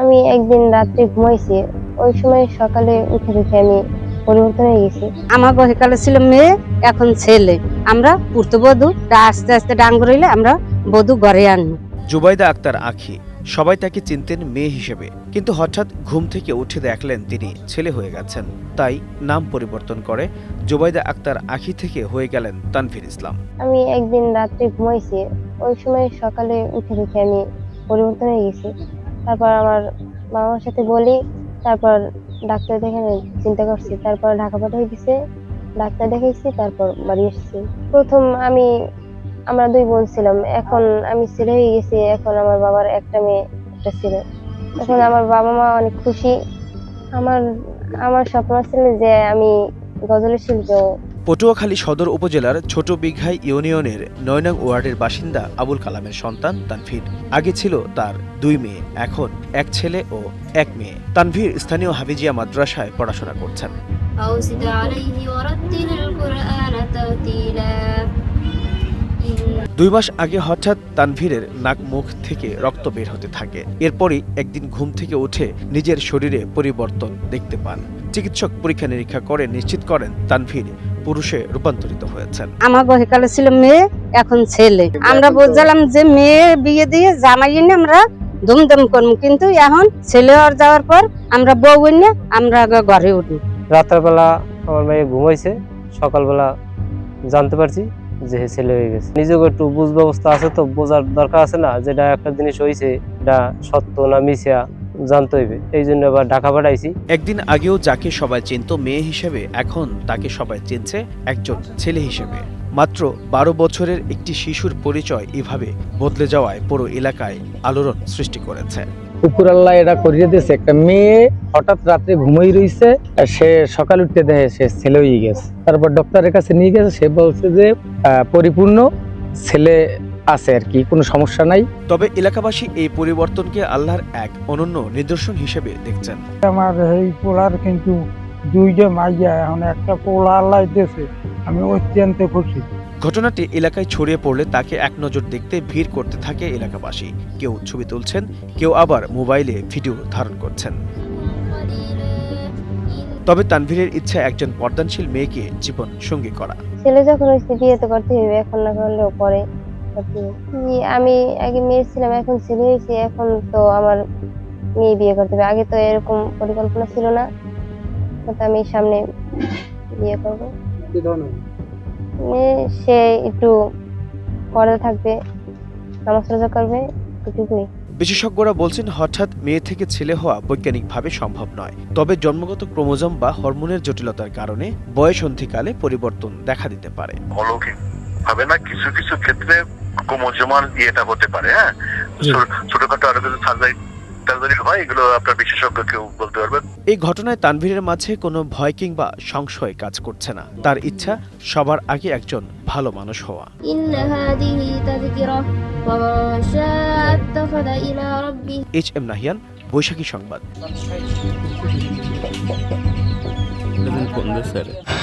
আমি একদিন রাত্রে ঘুমাইছি। ওই সময় সকালে উঠে দেখি আমি পরিবর্তন হয়ে গেছি। আমার বহিকালে ছিল মেয়ে এখন ছেলে। আমরা পুর্তবধূ আস্তে আস্তে ডাঙ্গর হইলে আমরা বধূ ঘরে আনব। জুবাইদা আক্তার আখি সবাই তাকে চিনতেন মেয়ে হিসেবে। কিন্তু হঠাৎ ঘুম থেকে উঠে দেখলেন তিনি ছেলে হয়ে গেছেন। তাই নাম পরিবর্তন করে জুবাইদা আক্তার আখি থেকে হয়ে গেলেন তানভীর ইসলাম। আমি একদিন রাত্রে ঘুমাইছি। ওই সময় সকালে উঠে দেখি আমি পরিবর্তন হয়ে গেছি। তারপর আমার মামার সাথে বলি, তারপর ডাক্তার দেখে চিন্তা করছি, তারপর ঢাকা পাঠিয়ে দিছে, ডাক্তার দেখাইছি, তারপর বাড়ি এসেছি প্রথম আমি, আমরা দুই বোন ছিলাম, এখন আমি ছেলে হয়ে গেছি, এখন আমার বাবার একটা মেয়ে, একটা ছেলে এখন আমার বাবা মা অনেক খুশি আমার আমার স্বপ্ন ছিল যে আমি গজলের শিল্পী। পটুয়াখালী সদর উপজেলার ছোট বিঘাই ইউনিয়নের নয়নাং ওয়ার্ডের বাসিন্দা আবুল কালামের সন্তান তানভীর। আগে ছিল তার দুই মেয়ে এখন এক ছেলে ও এক মেয়ে। তানভীর স্থানীয় হাফিজিয়া মাদ্রাসায় পড়াশোনা করছেন। দুই মাস আগে হঠাৎ তানভীরের নাক মুখ থেকে রক্ত বের হতে থাকে। এরপরই একদিন ঘুম থেকে উঠে নিজের শরীরে পরিবর্তন দেখতে পান। চিকিৎসক পরীক্ষা নিরীক্ষা করে নিশ্চিত করেন তানভীর পুরুষে রূপান্তরিত হয়েছেন। আমার বহিকালে ছিল মেয়ে এখন ছেলে। আমরা বুঝলাম যে মেয়ে বিয়ে দিয়ে জামাই এনে আমরা ধুমধাম করব। কিন্তু এখন ছেলে হওয়ার যাওয়ার পর আমরা বউ এনে আমরা আগে ঘরে উঠি রাতের বেলা আমার মেয়ে ঘুমাইছে সকালবেলা জানতে পারছি যে ছেলে হয়ে গেছে। নিজেকে একটু বুঝ ব্যবস্থা আছে তো বোঝার দরকার আছে না যেটা একটা জিনিস হয়েছে এটা সত্য না মিশিয়া জানতে হইবে। এই জন্য আবার ঢাকা পাঠাইছি। একদিন আগেও যাকে সবাই চিনত মেয়ে হিসেবে এখন তাকে সবাই চিনছে একজন ছেলে হিসেবে। মাত্র বারো বছরের একটি শিশুর পরিচয় এভাবে বদলে যাওয়ায় পুরো এলাকায় আলোড়ন সৃষ্টি করেছে। উপর আল্লাহ এটা করিয়ে দিয়েছে একটা মেয়ে হঠাৎ রাত্রে ঘুমিয়ে রইছে আর সে সকাল উঠতে দেখে সে ছেলে হয়ে গেছে। তারপর ডক্টরের কাছে নিয়ে গেছে সে বলছে যে আহ, পরিপূর্ণ ছেলে আছে আর কি কোনো সমস্যা নাই। তবে এলাকাবাসী এই পরিবর্তনকে আল্লাহর এক অনন্য নিদর্শন হিসেবে দেখছেন। আমার এই পোলার কিন্তু দুইটা মাইয়া এখন একটা পোলা আল্লাহ দিয়েছে আমি অত্যন্ত খুশি। ঘটনাটি এলাকায় ছড়িয়ে পড়লে তাকে এক নজর দেখতে ভিড় করতে থাকে এলাকাবাসী। কেউ ছবি তুলছেন কেউ আবার মোবাইলে ভিডিও ধারণ করছেন। তবে তানভীরের ইচ্ছা একজন পর্দানশীল মেয়েকে জীবন সঙ্গী করা। ছেলে যখন বিয়ে তো করতে হবে এখন না করলেও পরে। জি, আমি আগে মেয়ে ছিলাম এখন ছেলে হয়েছে এখন তো আমার মেয়ে বিয়ে করতে হবে। আগে তো এরকম পরিকল্পনা ছিল না। তো আমি সামনে বিয়ে করব। মেয়ে সে একটু পর্দা থাকবে নামাজ রোজা করবে এটুকুই। বিশেষজ্ঞরা বলছেন হঠাৎ মেয়ে থেকে ছেলে হওয়া বৈজ্ঞানিকভাবে সম্ভব নয়। তবে জন্মগত ক্রোমোজোম বা হরমোনের জটিলতার কারণে বয়সন্ধিকালে পরিবর্তন দেখা দিতে পারে। অলৌকিক হবে না কিছু কিছু ক্ষেত্রে কোমোজমান ইয়েটা হতে পারে হ্যাঁ? ছোটখাটো আরও কিছু সার্জারি এই ঘটনায় তানভীরের মাঝে কোনো ভয় কিংবা সংশয় কাজ করছে না। তার ইচ্ছা সবার আগে একজন ভালো মানুষ হওয়া। এইচ এম নাহিয়ান বৈশাখী সংবাদ। স্যার?